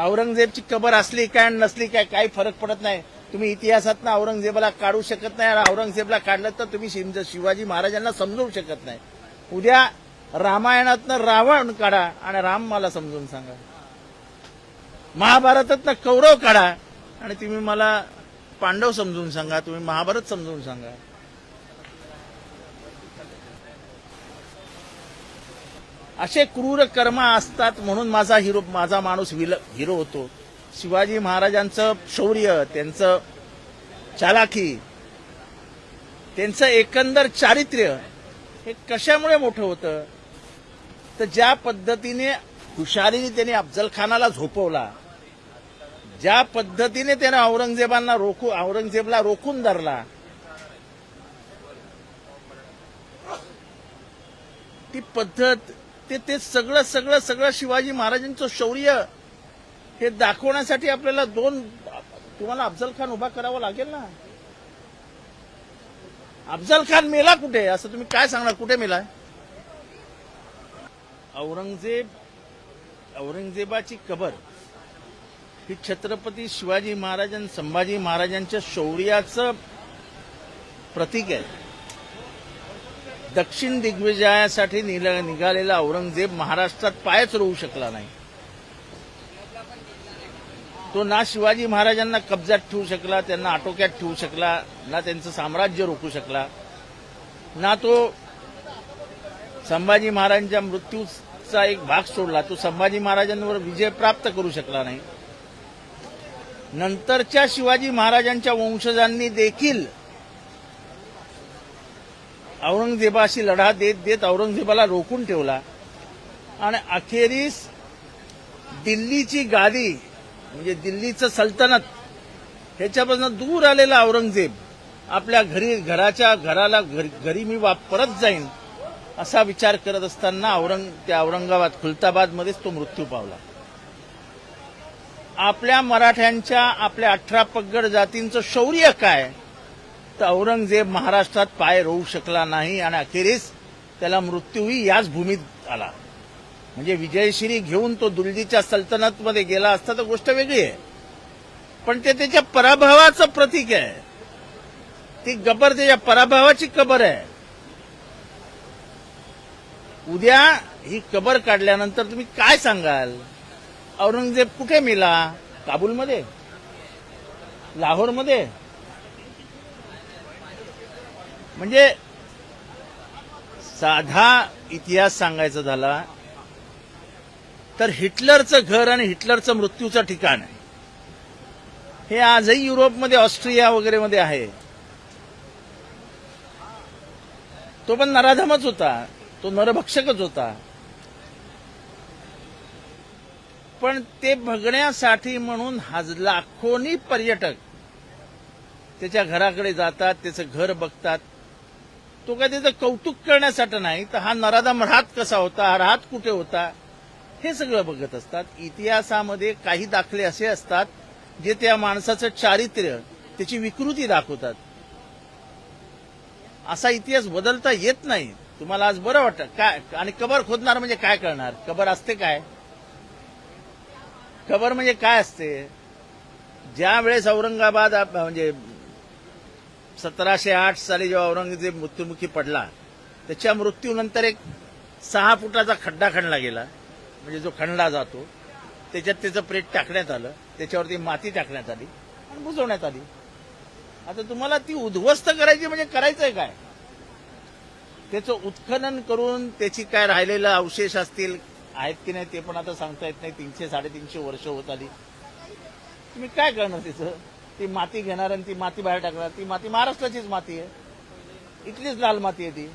औरंगजेबची कबर असली काय नसली काय काही फरक पडत नाही. तुम्ही इतिहासात औरंगजेबाला काढू शकत नाही आणि औरंगजेबला काढलं तर तुम्ही शिवाजी महाराजांना समजवू शकत नाही. उद्या रामायणातनं रावण काढा आणि राम मला समजून सांगा. महाभारतातनं कौरव काढा आणि तुम्ही मला पांडव समजून सांगा तुम्ही महाभारत समजून सांगा. असे क्रूर कर्म असतात म्हणून माझा हिरो माझा माणूस विल हिरो होतो. शिवाजी महाराजांचं शौर्य त्यांचं चालाखी त्यांचं एकंदर चारित्र्य हे कशामुळे मोठं होतं? तर ज्या पद्धतीने हुशारीने त्याने अफजल खानाला झोपवला ज्या पद्धतीने त्याने औरंगजेबांना रोखू औरंगजेबला रोखून धरला ती पद्धत ते ते सगळं सगळं सगळं शिवाजी महाराजांचं शौर्य हे दाखवण्यासाठी आपल्याला दोन तुम्हाला अफजल खान उभा करावा लागेल ना? अफजल खान मेला कुठे? असं तुम्ही काय सांगणार? कुठे मेलाय? औरंगजेब औरंगजेबाची कबर ही छत्रपती शिवाजी महाराजां संभाजी महाराजांच्या शौर्याचं प्रतीक आहे. दक्षिण दिग्विजयासाठी निघालेला औरंगजेब महाराष्ट्रात पायच रोवू शकला नाही. तो ना शिवाजी महाराजांना कब्जात ठेवू शकला त्यांना आटोक्यात ठेवू शकला ना त्यांचं साम्राज्य रोखू शकला ना तो संभाजी महाराजांच्या मृत्यूचा एक भाग सोडला तो संभाजी महाराजांवर विजय प्राप्त करू शकला नाही. नंतरच्या शिवाजी महाराजांच्या वंशजांनी देखील औरंगजेबाशी लढा देत देत औरंगजेबाला रोखून ठेवला. आणि अखेरीस दिल्लीची गादी म्हणजे दिल्लीचं सल्तनत ह्याच्यापासून दूर आलेला औरंगजेब आपल्या घरी घराच्या घराला घरी घरी मी परत जाईन असा विचार करत असताना औरंग त्या औरंगाबाद खुलताबादमध्येच तो मृत्यू पावला. आपल्या मराठ्यांच्या आपल्या अठरा पगड जातींचं शौर्य काय? तर औरंगजेब महाराष्ट्रात पाय रोवू शकला नाही आणि अखेरीस त्याला मृत्यूही याच भूमीत आला. म्हणजे विजयश्री घेऊन तो दुलजीच्या सल्तनतमध्ये गेला असता तर गोष्ट वेगळी आहे. पण ते त्याच्या पराभवाचं प्रतीक आहे. ती गबर त्याच्या पराभवाची कबर आहे. उद्या ही कबर काढल्यानंतर तुम्ही काय सांगाल? औरंगजेब कुठे मेला? काबूलमध्ये? लाहोरमध्ये? म्हणजे साधा इतिहास सांगायचा झाला तर हिटलरचं घर आणि हिटलरचं मृत्यूचं ठिकाण आहे. हे आजही युरोपमध्ये ऑस्ट्रिया वगैरे मध्ये आहे. तो पण नराधमच होता. तो नरभक्षकच होता. पण ते बघण्यासाठी म्हणून हज लाखोनी पर्यटक त्याच्या घराकडे जातात त्याचं घर बघतात. तो काय त्याचं कौतुक करण्यासाठी नाही तर हा नराधम राहत कसा होता राहत कुठे होता हे सगळं बघत असतात. इतिहासामध्ये काही दाखले असे असतात जे त्या माणसाचं चारित्र्य त्याची विकृती दाखवतात. असा इतिहास बदलता येत नाही. तुम्हाला आज बरं वाटतं. काय आणि कबर खोदणार म्हणजे काय करणार? कबर असते काय? कबर म्हणजे काय असते? ज्या वेळेस औरंगाबाद आप- म्हणजे सतराशे आठ साली जेव्हा औरंगजेब मृत्युमुखी पडला त्याच्या मृत्यूनंतर एक सहा फुटाचा खड्डा खणला गेला. म्हणजे जो खणला जातो त्याच्यात त्याचं प्रेत टाकण्यात आलं त्याच्यावरती माती टाकण्यात आली आणि बुजवण्यात आली. आता तुम्हाला ती उद्ध्वस्त करायची म्हणजे करायचंय काय? त्याचं उत्खनन करून त्याची काय राहिलेलं अवशेष असतील आहेत की नाही ते पण आता सांगता येत नाही. तीनशे साडेतीनशे वर्ष होत आली. तुम्ही काय करणार तिचं? ती माती घेणार आणि ती माती बाहेर टाकणार. ती माती महाराष्ट्राचीच माती आहे. इथलीच लाल माती आहे ती.